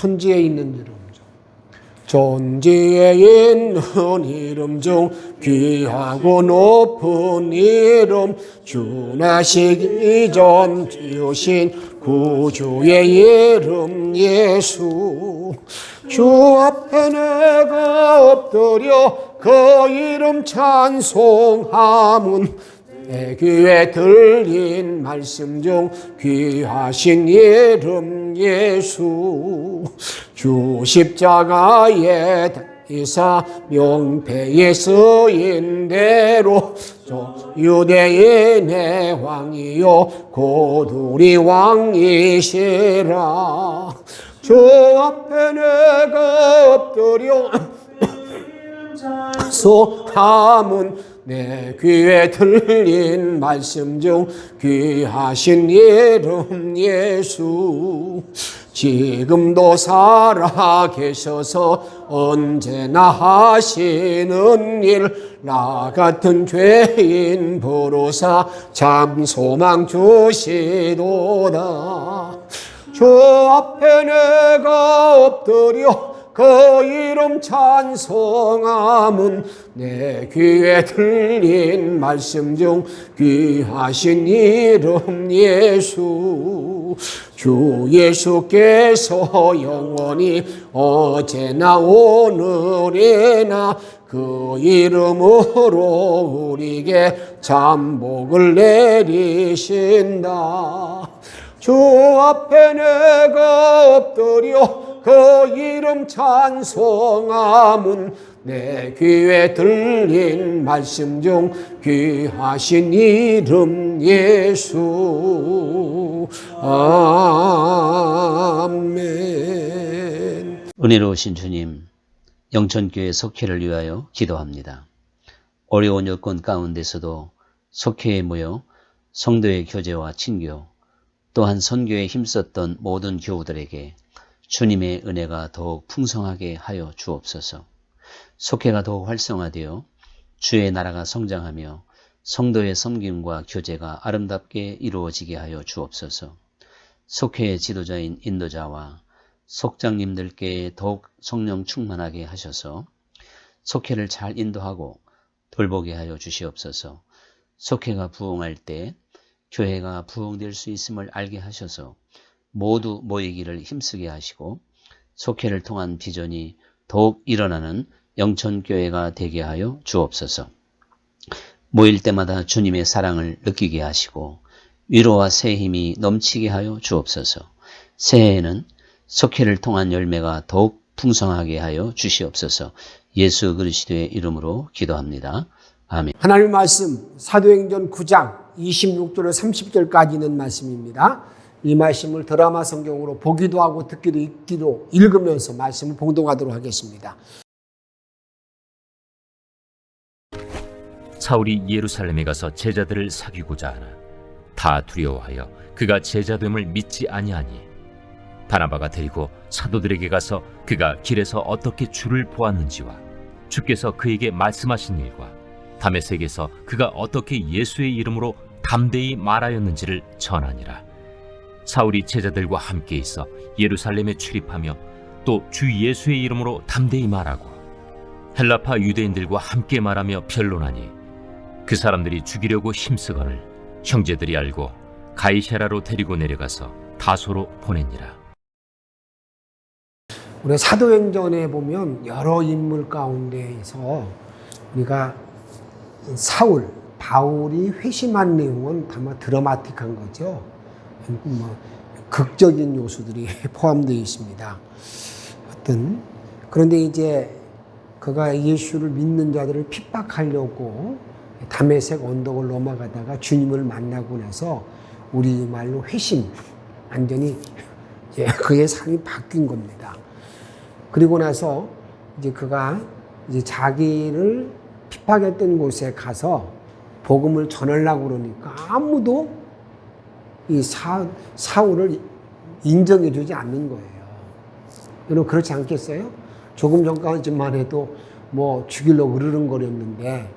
천지에 있는 이름 중. 존지에 있는 이름 중 귀하고 높은 이름 주나시기 전 지으신 구주의 이름 예수. 주 앞에 내가 엎드려 그 이름 찬송함은 내 귀에 들린 말씀 중 귀하신 이름 예수. 주 십자가에 이사 명패에 쓰인 대로 저 유대인의 왕이요 곧 우리 왕이시라. 주 앞에 내가 엎드려 소함은 내 귀에 들린 말씀 중 귀하신 이름 예수. 지금도 살아 계셔서 언제나 하시는 일 나 같은 죄인 보로사 참 소망 주시도다. 주 앞에 내가 엎드려 그 이름 찬송함은 내 귀에 들린 말씀 중 귀하신 이름 예수. 주 예수께서 영원히 어제나 오늘이나 그 이름으로 우리에게 잠복을 내리신다. 주 앞에 내가 엎드려 그 이름 찬송함은 내 귀에 들린 말씀 중 귀하신 이름 예수 아멘 은혜로우신 주님, 영천교회 속회를 위하여 기도합니다. 어려운 여건 가운데서도 속회에 모여 성도의 교제와 친교, 또한 선교에 힘썼던 모든 교우들에게 주님의 은혜가 더욱 풍성하게 하여 주옵소서. 속회가 더욱 활성화되어 주의 나라가 성장하며 성도의 섬김과 교제가 아름답게 이루어지게 하여 주옵소서. 속회의 지도자인 인도자와 속장님들께 더욱 성령 충만하게 하셔서 속회를 잘 인도하고 돌보게 하여 주시옵소서. 속회가 부흥할 때 교회가 부흥될 수 있음을 알게 하셔서 모두 모이기를 힘쓰게 하시고 속회를 통한 비전이 더욱 일어나는 영천교회가 되게 하여 주옵소서. 모일 때마다 주님의 사랑을 느끼게 하시고 위로와 새 힘이 넘치게 하여 주옵소서. 새해에는 속회를 통한 열매가 더욱 풍성하게 하여 주시옵소서. 예수 그리스도의 이름으로 기도합니다. 아멘. 하나님 말씀 사도행전 9장 26절에 30절까지 있는 말씀입니다. 이 말씀을 드라마 성경으로 보기도 하고 듣기도 읽기도 읽으면서 말씀을 봉독하도록 하겠습니다. 사울이 예루살렘에 가서 제자들을 사귀고자 하나 다 두려워하여 그가 제자됨을 믿지 아니하니 바나바가 데리고 사도들에게 가서 그가 길에서 어떻게 주를 보았는지와 주께서 그에게 말씀하신 일과 다메섹에서 그가 어떻게 예수의 이름으로 담대히 말하였는지를 전하니라 사울이 제자들과 함께 있어 예루살렘에 출입하며 또 주 예수의 이름으로 담대히 말하고 헬라파 유대인들과 함께 말하며 변론하니 그 사람들이 죽이려고 힘쓰거늘 형제들이 알고 가이샤라로 데리고 내려가서 다소로 보내니라 우리 사도행전에 보면 여러 인물 가운데에서 우리가 사울, 바울이 회심한 내용은 다만 드라마틱한 거죠. 뭐 극적인 요소들이 포함되어 있습니다. 어떤 그런데 이제 그가 예수를 믿는 자들을 핍박하려고 담에색 언덕을 넘어가다가 주님을 만나고 나서 우리 말로 회심 완전히 그의 삶이 바뀐 겁니다. 그리고 나서 이제 그가 이제 자기를 핍박했던 곳에 가서 복음을 전하려고 그러니까 아무도 이 사, 사울을 인정해 주지 않는 거예요. 여러분 그렇지 않겠어요? 조금 전까지만 해도 뭐 죽이려고 으르렁거렸는데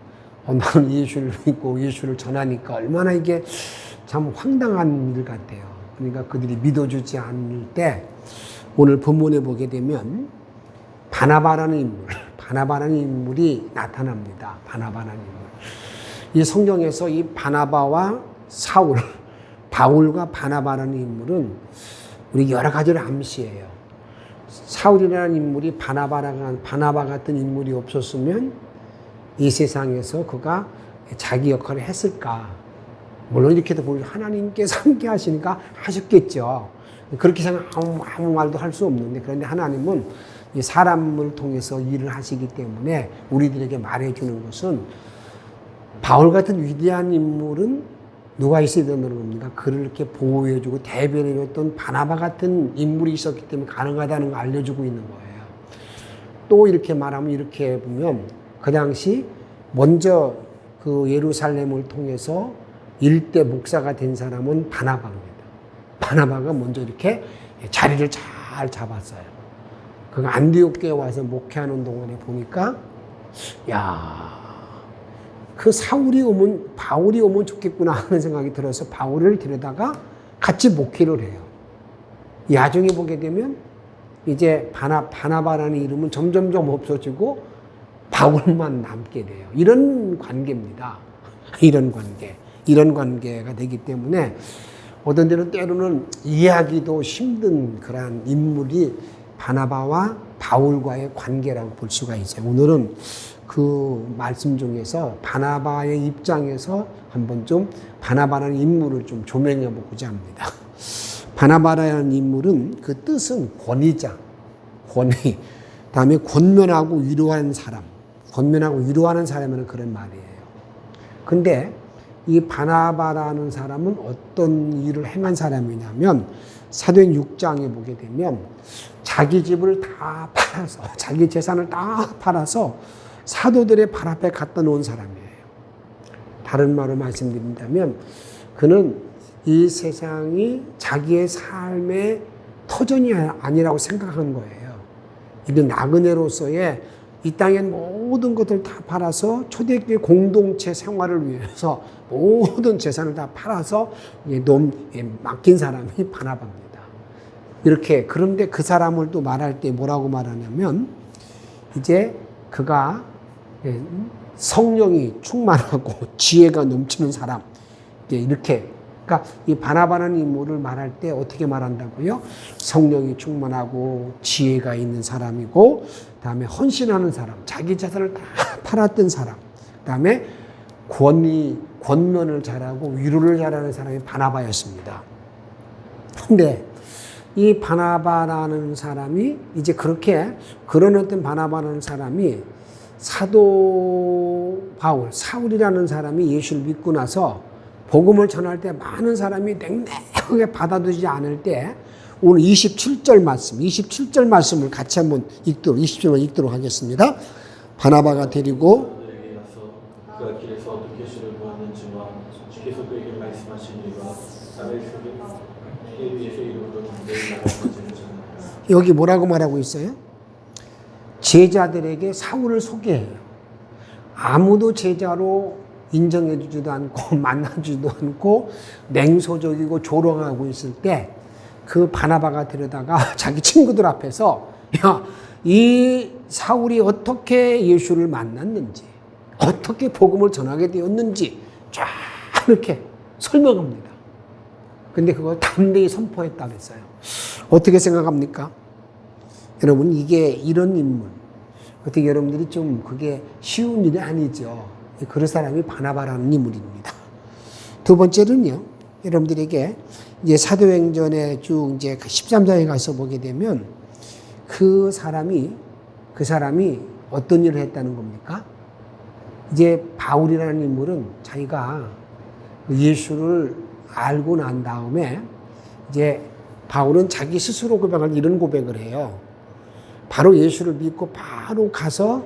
어, 나는 예수를 믿고 예수를 전하니까 얼마나 이게 참 황당한 일 같아요. 그러니까 그들이 믿어주지 않을 때 오늘 본문에 보게 되면 바나바라는 인물, 바나바라는 인물이 나타납니다. 바나바라는 인물. 이 성경에서 이 바나바와 사울, 바울과 바나바라는 인물은 우리 여러 가지를 암시해요. 사울이라는 인물이 바나바라, 바나바 같은 인물이 없었으면 이 세상에서 그가 자기 역할을 했을까? 물론 이렇게도 보면 하나님께서 함께 하시니까 하셨겠죠. 그렇게 생각 아무, 아무 말도 할 수 없는데 그런데 하나님은 이 사람을 통해서 일을 하시기 때문에 우리들에게 말해주는 것은 바울 같은 위대한 인물은 누가 있어야 된다는 겁니까? 그를 이렇게 보호해주고 대변해줬던 바나바 같은 인물이 있었기 때문에 가능하다는 걸 알려주고 있는 거예요. 또 이렇게 말하면 이렇게 보면 그 당시 먼저 그 예루살렘을 통해서 일대 목사가 된 사람은 바나바입니다. 바나바가 먼저 이렇게 자리를 잘 잡았어요. 그가 안디옥교에 와서 목회하는 동안에 보니까 야, 그 사울이 오면 바울이 오면 좋겠구나 하는 생각이 들어서 바울을 데려다가 같이 목회를 해요. 야중에 보게 되면 이제 바나 바나바라는 이름은 점점점 없어지고 바울만 남게 돼요. 이런 관계입니다. 이런 관계. 이런 관계가 되기 때문에 어떤 때는 때로는 이해하기도 힘든 그러한 인물이 바나바와 바울과의 관계라고 볼 수가 있어요. 오늘은 그 말씀 중에서 바나바의 입장에서 한번 좀 바나바라는 인물을 좀 조명해 보고자 합니다. 바나바라는 인물은 그 뜻은 권위자, 권위. 다음에 권면하고 위로하는 사람. 권면하고 위로하는 사람은 그런 말이에요. 근데 이 바나바라는 사람은 어떤 일을 행한 사람이냐면 사도행 6장에 보게 되면 자기 집을 다 팔아서 자기 재산을 다 팔아서 사도들의 발 앞에 갖다 놓은 사람이에요. 다른 말로 말씀드린다면 그는 이 세상이 자기의 삶의 터전이 아니라고 생각한 거예요. 이는 나그네로서의 이 땅의 모든 것을 다 팔아서 초대교회 공동체 생활을 위해서 모든 재산을 다 팔아서 넘 맡긴 사람이 바나바입니다. 이렇게 그런데 그 사람을 또 말할 때 뭐라고 말하냐면 이제 그가 성령이 충만하고 지혜가 넘치는 사람 이렇게 그러니까 이 바나바라는 인물을 말할 때 어떻게 말한다고요? 성령이 충만하고 지혜가 있는 사람이고 다음에 헌신하는 사람, 자기 자산을 다 팔았던 사람, 다음에 권위, 권면을 잘하고 위로를 잘하는 사람이 바나바였습니다. 근데 이 바나바라는 사람이 이제 그렇게 그런 어떤 바나바라는 사람이 사도 바울, 사울이라는 사람이 예수를 믿고 나서 복음을 전할 때 많은 사람이 냉랭하게 받아들이지 않을 때 오늘 27절 말씀, 27절 말씀을 같이 한번 읽도록 27절 읽도록 하겠습니다. 바나바가 데리고. 여기 뭐라고 말하고 있어요? 제자들에게 사울을 소개해요. 아무도 제자로 인정해주지도 않고 만나주지도 않고 냉소적이고 조롱하고 있을 때 그 바나바가 데려다가 자기 친구들 앞에서 야, 이 사울이 어떻게 예수를 만났는지 어떻게 복음을 전하게 되었는지 쫙 이렇게 설명합니다. 근데 그걸 담대히 선포했다 그랬어요. 어떻게 생각합니까? 여러분 이게 이런 인물 어떻게 여러분들이 좀 그게 쉬운 일이 아니죠. 그런 사람이 바나바라는 인물입니다. 두 번째는요. 여러분들에게 이제 사도행전에 쭉 이제 13장에 가서 보게 되면 그 사람이 그 사람이 어떤 일을 했다는 겁니까? 이제 바울이라는 인물은 자기가 예수를 알고 난 다음에 이제 바울은 자기 스스로 고백을 이런 고백을 해요. 바로 예수를 믿고 바로 가서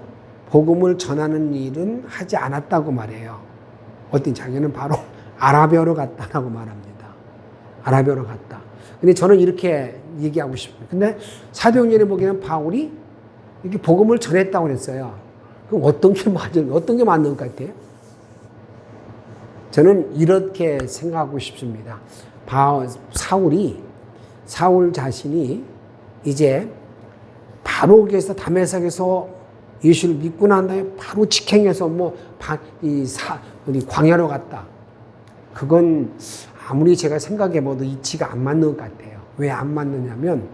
복음을 전하는 일은 하지 않았다고 말해요. 어떤 자기는 바로 아라비아로 갔다라고 말합니다. 아라비아로 갔다. 근데 저는 이렇게 얘기하고 싶습니다. 근데 사도행전에 보기에는 바울이 이렇게 복음을 전했다고 그랬어요. 그럼 어떤 게 맞은, 어떤 게 맞는 것 같아요? 저는 이렇게 생각하고 싶습니다. 바, 사울이, 사울 자신이 이제 바로 거기서 담에색에서 예수를 믿고 난 다음에 바로 직행해서 뭐, 바, 이 사, 우리 광야로 갔다. 그건 아무리 제가 생각해 봐도 이치가 안 맞는 것 같아요. 왜 안 맞느냐면,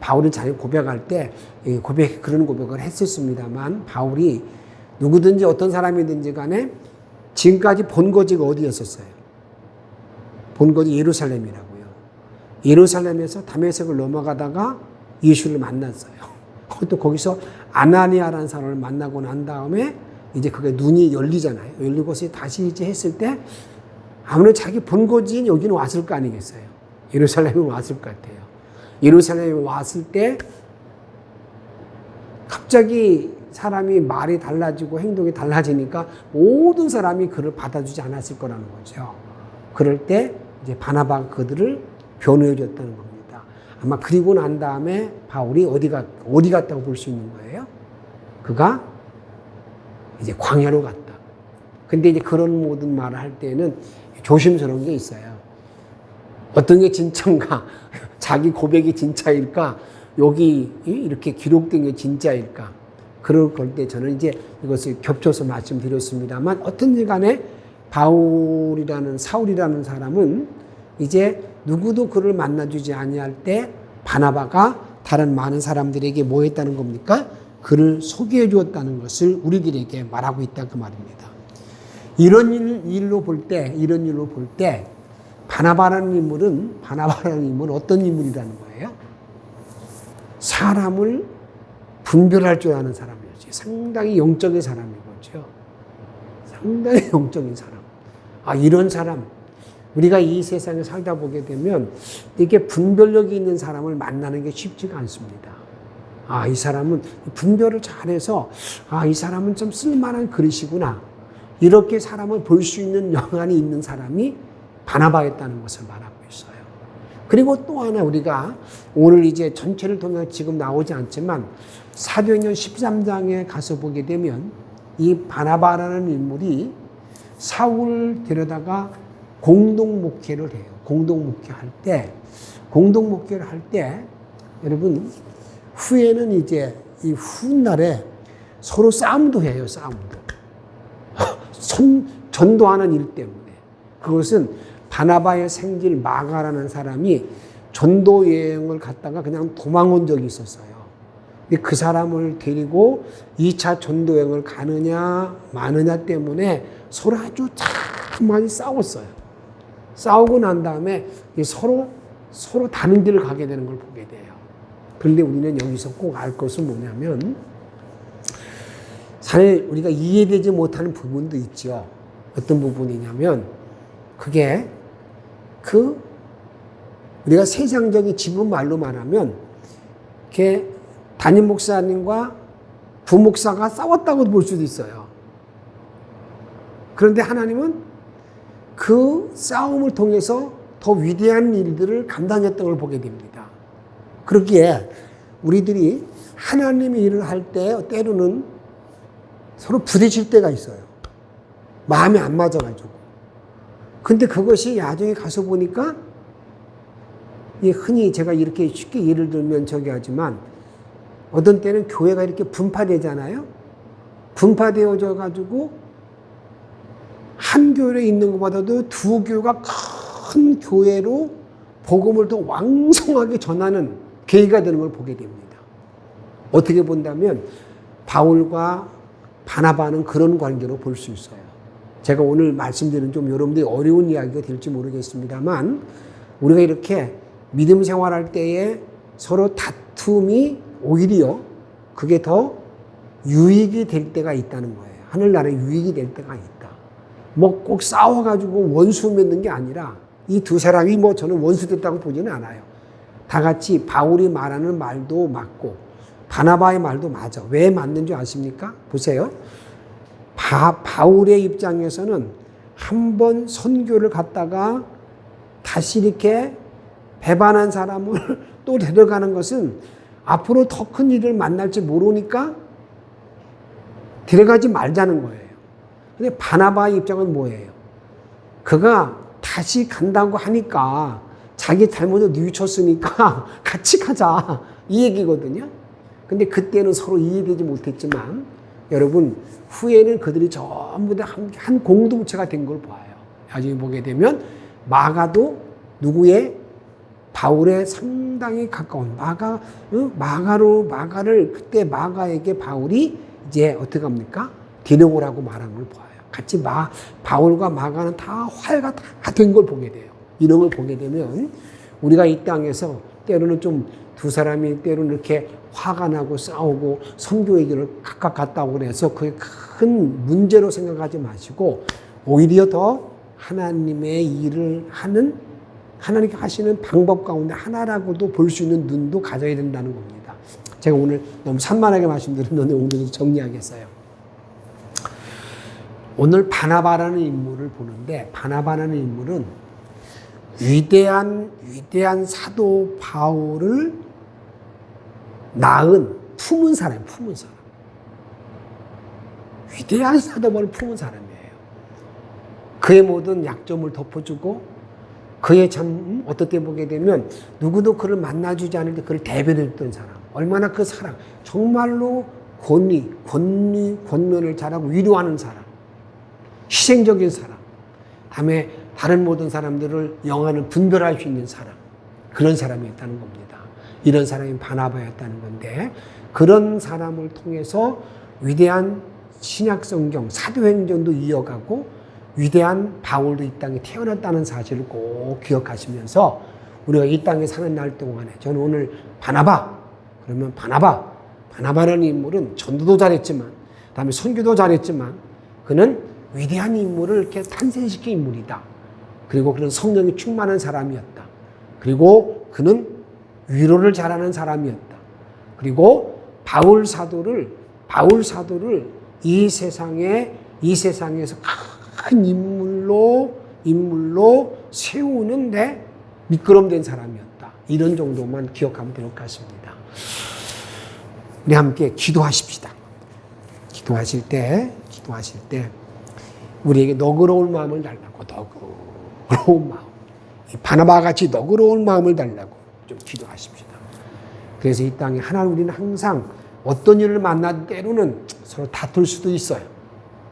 바울이 자기 고백할 때 고백, 그런 고백을 했었습니다만, 바울이 누구든지 어떤 사람이든지 간에 지금까지 본거지가 어디였었어요? 본거지 예루살렘이라고요. 예루살렘에서 담에색을 넘어가다가 예수를 만났어요. 또 거기서 아나니아라는 사람을 만나고 난 다음에 이제 그게 눈이 열리잖아요. 열리고서 다시 이제 했을 때 아무래도 자기 본거지인 여기는 왔을 거 아니겠어요. 예루살렘에 왔을 것 같아요. 예루살렘에 왔을 때 갑자기 사람이 말이 달라지고 행동이 달라지니까 모든 사람이 그를 받아주지 않았을 거라는 거죠. 그럴 때 이제 바나바가 그들을 변호해 줬다는 겁니다. 아마 그리고 난 다음에 바울이 어디가 어디 갔다고 볼 수 있는 거예요? 그가 이제 광야로 갔다. 근데 이제 그런 모든 말을 할 때는 조심스러운 게 있어요. 어떤 게 진짜인가? 자기 고백이 진짜일까? 여기 이렇게 기록된 게 진짜일까? 그럴 때 저는 이제 이것을 겹쳐서 말씀드렸습니다만 어떤 일 간에 바울이라는 사울이라는 사람은 이제 누구도 그를 만나주지 아니할 때 바나바가 다른 많은 사람들에게 뭐 했다는 겁니까? 그를 소개해 주었다는 것을 우리들에게 말하고 있다 그 말입니다. 이런 일, 일로 볼 때, 이런 일로 볼 때, 바나바라는 인물은, 바나바라는 인물은 어떤 인물이라는 거예요? 사람을 분별할 줄 아는 사람이었지. 상당히 영적인 사람인 거죠. 상당히 영적인 사람. 아, 이런 사람. 우리가 이 세상에 살다 보게 되면 이게 분별력이 있는 사람을 만나는 게 쉽지가 않습니다. 아, 이 사람은 분별을 잘해서, 아, 이 사람은 좀 쓸만한 그릇이구나. 이렇게 사람을 볼 수 있는 영안이 있는 사람이 바나바였다는 것을 있어요. 그리고 또 하나 우리가 오늘 이제 전체를 통해 지금 나오지 않지만 사도행전 13장에 가서 보게 되면 이 바나바라는 인물이 사울 데려다가 공동 목회를 해요. 공동 목회 할 때 공동 목회를 할 때 여러분 후에는 이제 이 훗날에 서로 싸움도 해요. 싸움도. 손, 전도하는 일 때문에. 그것은 바나바의 생질 마가라는 사람이 전도 여행을 갔다가 그냥 도망 온 적이 있었어요. 그 사람을 데리고 2차 전도 여행을 가느냐 마느냐 때문에 서로 아주 참 많이 싸웠어요. 싸우고 난 다음에 서로 서로 다른 길을 가게 되는 걸 보게 돼요. 그런데 우리는 여기서 꼭 알 것은 뭐냐면 사실 우리가 이해되지 못하는 부분도 있죠. 어떤 부분이냐면 그게 그 우리가 세상적인 지금 말로 말하면 이렇게 담임 목사님과 부목사가 싸웠다고 볼 수도 있어요. 그런데 하나님은 그 싸움을 통해서 더 위대한 일들을 감당했던 걸 보게 됩니다. 그렇기에 우리들이 하나님의 일을 할 때 때로는 서로 부딪힐 때가 있어요. 마음이 안 맞아가지고. 근데 그것이 야정에 가서 보니까 흔히 제가 이렇게 쉽게 예를 들면 저기 하지만 어떤 때는 교회가 이렇게 분파되잖아요. 분파되어져 가지고 한 교회에 있는 것보다도 두 교회가 큰 교회로 복음을 더 왕성하게 전하는 계기가 되는 걸 보게 됩니다. 어떻게 본다면 바울과 바나바는 그런 관계로 볼 수 있어요. 제가 오늘 말씀드리는 좀 여러분들이 어려운 이야기가 될지 모르겠습니다만 우리가 이렇게 믿음 생활할 때에 서로 다툼이 오히려 그게 더 유익이 될 때가 있다는 거예요. 하늘나라에 유익이 될 때가 있다. 뭐 꼭 싸워가지고 원수 맺는 게 아니라 이 두 사람이 뭐 저는 원수 됐다고 보지는 않아요. 다 같이 바울이 말하는 말도 맞고 바나바의 말도 맞아. 왜 맞는 줄 아십니까? 보세요. 바, 바울의 입장에서는 한 번 선교를 갔다가 다시 이렇게 배반한 사람을 또 데려가는 것은 앞으로 더 큰 일을 만날지 모르니까 데려가지 말자는 거예요. 근데 바나바의 입장은 뭐예요? 그가 다시 간다고 하니까 자기 잘못을 뉘우쳤으니까 같이 가자. 이 얘기거든요. 근데 그때는 서로 이해되지 못했지만 여러분 후에는 그들이 전부 다한 공동체가 된 걸 봐요. 나중에 보게 되면 마가도 누구의 바울의 상당히 가까운 마가 어? 마가로 마가를 그때 마가에게 바울이 이제 어떻게 합니까? 디노고라고 말한 걸 봐요. 같이 마 바울과 마가는 다 화해가 다 된 걸 보게 돼요. 이런 걸 보게 되면 우리가 이 땅에서 때로는 좀 두 사람이 때로는 이렇게 화가 나고 싸우고 선교의 길을 각각 갔다고 그래서 그게 큰 문제로 생각하지 마시고 오히려 더 하나님의 일을 하는 하나님께 하시는 방법 가운데 하나라고도 볼 수 있는 눈도 가져야 된다는 겁니다. 제가 오늘 너무 산만하게 말씀드렸는데 오늘 정리하겠어요. 오늘 바나바라는 인물을 보는데 바나바라는 인물은 위대한 위대한 사도 바울을 낳은 품은 사람, 품은 사람. 위대한 사도 바울을 품은 사람이에요. 그의 모든 약점을 덮어주고 그의 참 어떨 때 보게 되면 누구도 그를 만나주지 않을 때 그를 대변했던 사람. 얼마나 그 사랑, 정말로 권위, 권위, 권면을 잘하고 위로하는 사람. 희생적인 사람. 다음에 다른 모든 사람들을 영화를 분별할 수 있는 사람. 그런 사람이었다는 겁니다. 이런 사람이 바나바였다는 건데 그런 사람을 통해서 위대한 신약 성경 사도행전도 이어가고 위대한 바울도 이 땅에 태어났다는 사실을 꼭 기억하시면서 우리가 이 땅에 사는 날 동안에 저는 오늘 바나바 그러면 바나바 바나바라는 인물은 전도도 잘했지만 그다음에 선교도 잘했지만 그는 위대한 인물을 이렇게 탄생시킨 인물이다. 그리고 그는 성령이 충만한 사람이었다. 그리고 그는 위로를 잘하는 사람이었다. 그리고 바울 사도를 바울 사도를 이 세상에 이 세상에서 큰 인물로 인물로 세우는데 미끄럼된 사람이었다. 이런 정도만 기억하면 될 것 같습니다. 우리 함께 기도하십시다. 기도하실 때 기도하실 때 우리에게 너그러울 마음을 달라고 너그러운 마음. 바나바 같이 너그러운 마음을 달라고 좀 기도하십시다. 그래서 이 땅에 하나님 우리는 항상 어떤 일을 만나 때로는 서로 다툴 수도 있어요.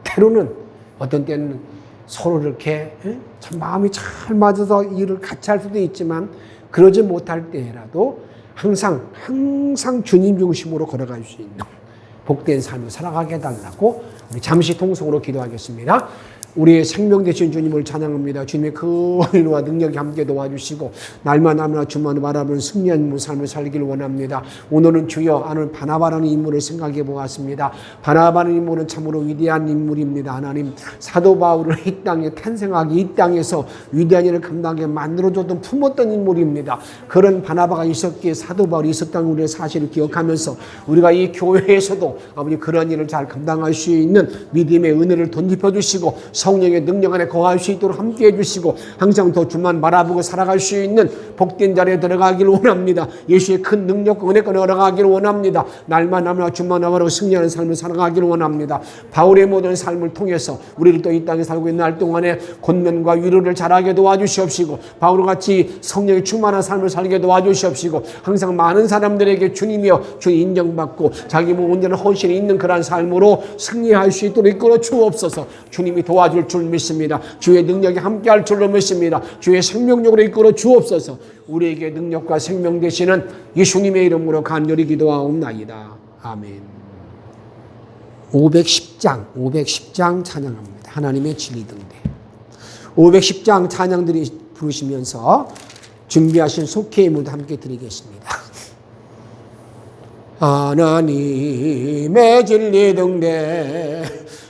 때로는 어떤 때는 서로 이렇게 참 마음이 잘 맞아서 일을 같이 할 수도 있지만 그러지 못할 때라도 항상 항상 주님 중심으로 걸어갈 수 있는 복된 삶을 살아가게 해달라고 잠시 통성으로 기도하겠습니다. 우리의 생명 되신 주님을 찬양합니다. 주님의 그 은혜와 능력이 함께 도와주시고 날만 하나 주만 바라보는 승리한 삶을 살기를 원합니다. 오늘은 주여 아는 바나바라는 인물을 생각해 보았습니다. 바나바라는 인물은 참으로 위대한 인물입니다. 하나님 사도 바울을 이 땅에 탄생하기 이 땅에서 위대한 일을 감당하게 만들어줬던 품었던 인물입니다. 그런 바나바가 있었기에 사도 바울이 있었다는 우리의 사실을 기억하면서 우리가 이 교회에서도 아버지 그런 일을 잘 감당할 수 있는 믿음의 은혜를 덧입혀 주시고 성령의 능력 안에 거할 수 있도록 함께 해 주시고 항상 더 주만 바라보고 살아갈 수 있는 복된 자리에 들어가기를 원합니다. 예수의 큰 능력과 은혜가 들어가기를 원합니다. 날만 하면 주만 나가로 승리하는 삶을 살아가기를 원합니다. 바울의 모든 삶을 통해서 우리를 또이 땅에 살고 있는 날 동안에 권면과 위로를 잘하게 도와주시옵시고 바울 같이 성령이 충만한 삶을 살게 도와주시옵시고 항상 많은 사람들에게 주님이여 주 인정받고 자기 몸 온전한 헌신이 있는 그러한 삶으로 승리할 수 있도록 이끌어 주옵소서 주님이 도와주 줄 믿습니다. 주의 능력이 함께할 줄로 믿습니다. 주의 생명력으로 이끌어 주옵소서. 우리에게 능력과 생명 되시는 예수님의 이름으로 간절히 기도하옵나이다. 아멘. 510장, 510장 찬양합니다. 하나님의 진리 등대. 510장 찬양 들이 부르시면서 준비하신 속회의 무도 함께 드리겠습니다. 하나님의 진리 등대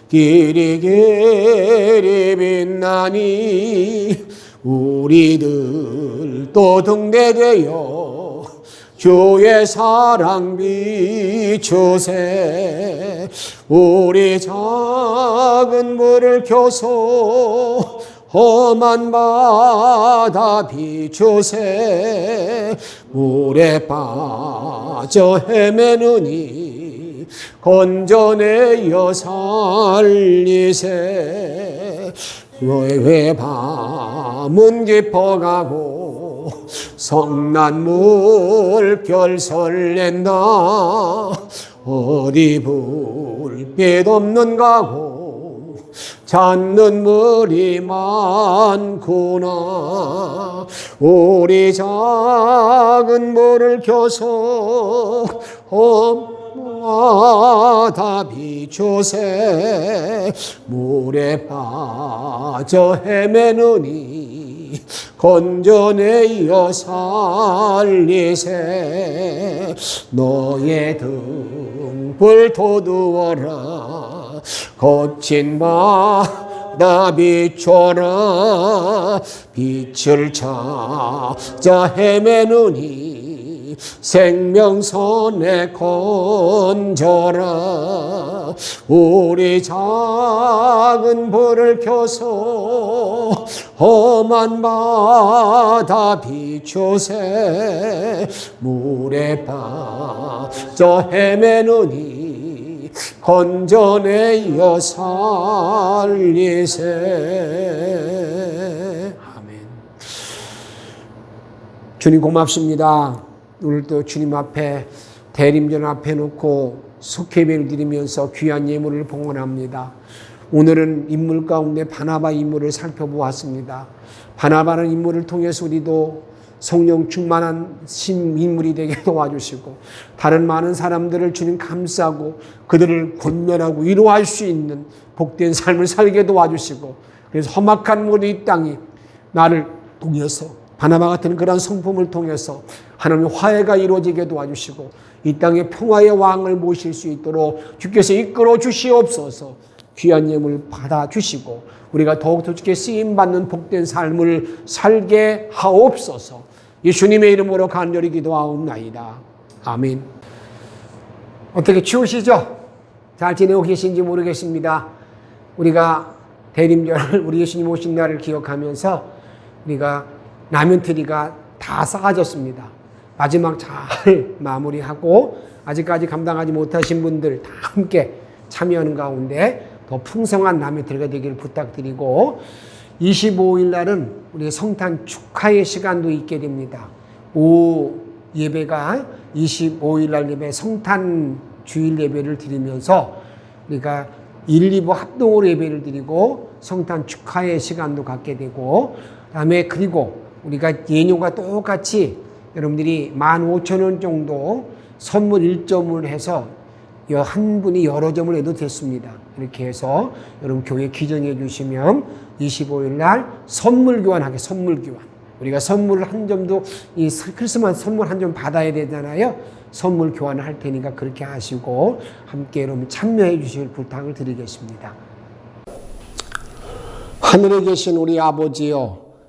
길이 길이 빛나니 우리들 또 등대되어 주의 사랑 비추세 우리 작은 물을 켜서 험한 바다 비추세 물에 빠져 헤매느니 건져내어 살리세. 왜 밤은 깊어가고 성난물 결설낸다. 어디 불빛 없는 가고 찾는 물이 많구나. 우리 작은 물을 켜서 엄 마다 비추세 물에 빠져 헤매느니 건져내어 살리세. 너의 등불 도두어라. 거친 바다 비춰라. 빛을 찾아 헤매느니 생명선에 건져라. 우리 작은 불을 켜서 험한 바다 비추세. 물에 빠져 헤매느니 건져내어 살리세. 주님 고맙습니다. 오늘 또 주님 앞에 대림전 앞에 놓고 속회배를 드리면서 귀한 예물을 봉헌합니다. 오늘은 인물 가운데 바나바 인물을 살펴보았습니다. 바나바는 인물을 통해서 우리도 성령 충만한 신 인물이 되게 도와주시고 다른 많은 사람들을 주님 감싸고 그들을 권면하고 위로할 수 있는 복된 삶을 살게 도와주시고 그래서 험악한 우리 이 땅이 나를 통해서 바나바 같은 그런 성품을 통해서 하나님 화해가 이루어지게 도와주시고 이 땅에 평화의 왕을 모실 수 있도록 주께서 이끌어 주시옵소서. 귀한 예물 받아 주시고 우리가 더욱더 주께 쓰임 받는 복된 삶을 살게 하옵소서. 예수님의 이름으로 간절히 기도하옵나이다. 아멘. 어떻게 추우시죠? 잘 지내고 계신지 모르겠습니다. 우리가 대림절 우리 예수님 오신 날을 기억하면서 우리가 라면 트리가 다 쌓아졌습니다. 마지막 잘 마무리하고 아직까지 감당하지 못하신 분들 다 함께 참여하는 가운데 더 풍성한 라면 트리가 되기를 부탁드리고 25일 날은 우리 성탄 축하의 시간도 있게 됩니다. 오후 예배가 25일 날 예배 성탄 주일 예배를 드리면서 우리가 1, 2부 합동으로 예배를 드리고 성탄 축하의 시간도 갖게 되고 그다음에 그리고 우리가 예녀가 똑같이 여러분들이 15,000원 정도 선물 1점을 해서 한 분이 여러 점을 해도 됐습니다. 이렇게 해서 여러분 교회 기정해 주시면 25일 날 선물 교환하게 선물 교환. 우리가 선물 한 점도 이 크리스마스 선물 한 점 받아야 되잖아요. 선물 교환을 할 테니까 그렇게 하시고 함께 여러분 참여해 주실 부탁을 드리겠습니다. 하늘에 계신 우리 아버지여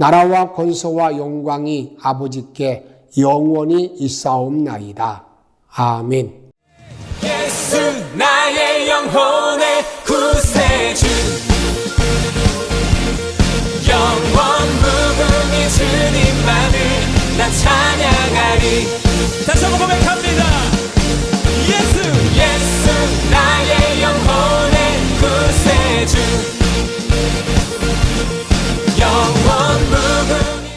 나라와 권세와 영광이 아버지께 영원히 있사옵나이다. 아멘. 예수 나의 영혼의 구세주 영원 무궁히 주님만을 나 찬양하리 다시 한번 고백합니다 예수 예수 나의 영혼의 구세주 burning